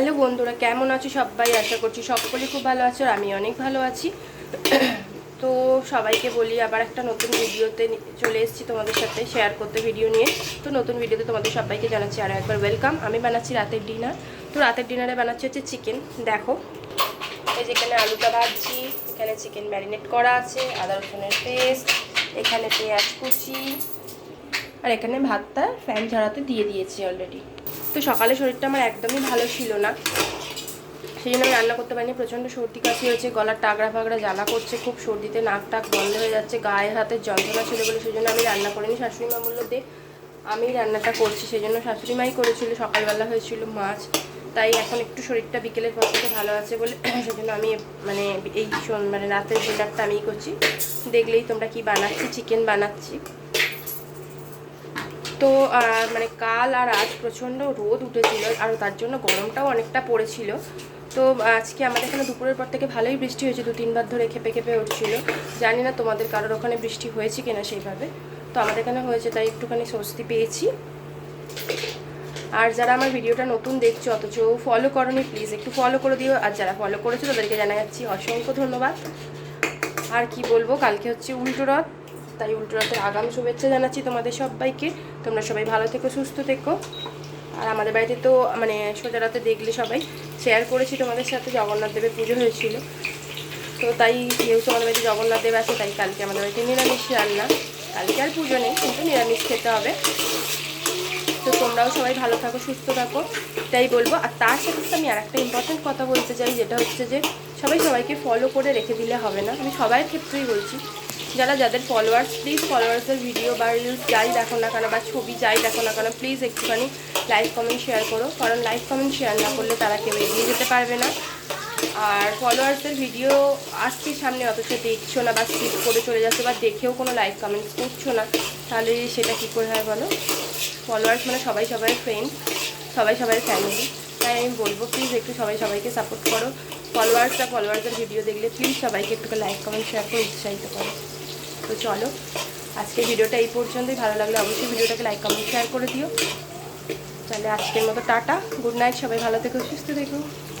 Hello বন্ধুরা, কেমন আছো সবাই? আশা করছি সকলে খুব ভালো আছো আর আমি অনেক ভালো আছি। তো সবাইকে বলি, আবার একটা নতুন ভিডিওতে চলে এসেছি তোমাদের সাথে শেয়ার করতে ভিডিও নিয়ে। তো নতুন ভিডিওতে তোমাদের সবাইকে জানাচ্ছি আরও একবার ওয়েলকাম আমি বানাচ্ছি রাতের ডিনার তো রাতের ডিনারে বানাচ্ছি হচ্ছে চিকেন দেখো, এই যেখানে আলুটা ভাজছি, এখানে চিকেন ম্যারিনেট করা আছে, আদা রসুনের পেস্ট এখানে পেঁয়াজ কুচি, আর এখানে ভাতটা ফ্যান ঝরাতে দিয়ে দিয়েছি অলরেডি তো সকালে শরীরটা আমার একদমই ভালো ছিল না। সেই জন্য আমি রান্না করতে পারিনি, প্রচণ্ড সর্দি কাশি হয়েছে, গলার টাগড়া ফাগড়া জ্বালা করছে, খুব সর্দিতে নাক টাক বন্ধ হয়ে যাচ্ছে, গায়ে হাতের যন্ত্রণা ছিল বলে সেই জন্য আমি রান্না করিনি। শাশুড়ি মা বলল, দে, আমি রান্নাটা করছি। সেই জন্য শাশুড়ি মাই করেছিল, সকালবেলা হয়েছিল মাছ, তাই এখন একটু শরীরটা বিকেলের পর থেকে ভালো আছে বলে সেই জন্য আমি মানে এই মানে রাতের ডিনারটা আমিই করছি। দেখলেই তোমরা কি বানাচ্ছি চিকেন বানাচ্ছি। তো মানে কাল আর আজ প্রচণ্ড রোদ উঠেছিল আর তার জন্য গরমটাও অনেকটা পড়েছিল। তো, আজকে আমাদের এখানে দুপুরের পর থেকে ভালোই বৃষ্টি হয়েছে দু তিনবার ধরে খেপে খেপে উঠছিল। জানি না তোমাদের কারোর ওখানে বৃষ্টি হয়েছে কিনা সেইভাবে। তো আমাদের এখানে হয়েছে, তাই একটুখানি স্বস্তি পেয়েছি। আর যারা আমার ভিডিওটা নতুন দেখছ, অথচ ফলো করনি প্লিজ একটু ফলো করে দিও। আর যারা ফলো করেছ, তাদেরকে জানা যাচ্ছি অসংখ্য ধন্যবাদ। আর কি বলব, কালকে হচ্ছে উল্টো রথ। তাই উল্টো রথের আগাম শুভেচ্ছা জানাচ্ছি তোমাদের সবাইকে। তোমরা সবাই ভালো থেকো, সুস্থ থেকো। আর আমাদের বাড়িতে তো মানে সোজা রাতে দেখলে সবাই শেয়ার করেছি তোমাদের সাথে, জগন্নাথ দেবের পুজো হয়েছিল। তো তাই যেহেতু আমাদের বাড়িতে জগন্নাথ দেব আছে, তাই কালকে আমাদের বাড়িতে নিরামিষ রান্না। কালকে আর পুজো নেই, কিন্তু নিরামিষ খেতে হবে। তো তোমরাও সবাই ভালো থাকো, সুস্থ থাকো। তাই বলব, আর তার সাথে সাথে আমি আর একটা ইম্পর্টেন্ট কথা বলতে চাই, যেটা হচ্ছে যে সবাই সবাইকে ফলো করে রেখে দিলে হবে না। আমি সবার ক্ষেত্রেই বলছি। যারা যাদের ফলোয়ার্স প্লিজ ফলোয়ার্সের ভিডিও বা রিলস যাই দেখো না কেন বা ছবি যাই দেখো না কেন প্লিজ একটুখানি লাইক কমেন্ট শেয়ার করো। কারণ লাইক কমেন্ট শেয়ার না করলে তারা কেউ এগিয়ে যেতে পারবে না। আর ফলোয়ার্সের ভিডিও আসছে সামনে অথচ দেখছ না বা স্কিপ করে চলে যাচ্ছে বা দেখেও কোনো লাইক কমেন্টস করছ না, তাহলে সেটা কী করে হয় বলো? ফলোয়ার্স মানে সবাই সবাই ফ্রেন্ড সবাই সবাই ফ্যামিলি তাই আমি বলব প্লিজ একটু সবাই সবাইকে সাপোর্ট করো। ফলোয়ার্সরা ফলোয়ার্সের ভিডিও দেখলে প্লিজ সবাইকে একটু লাইক কমেন্ট শেয়ার করে, উৎসাহিত করো। তো চলো আজকে ভিডিওটা এই পর্যন্তই। ভালো লাগলে অবশ্যই ভিডিওটাকে লাইক কমেন্ট শেয়ার করে দিও। তাহলে আজকের মতো টাটা গুড নাইট সবাই ভালো থেকো, সুস্থ থেকো।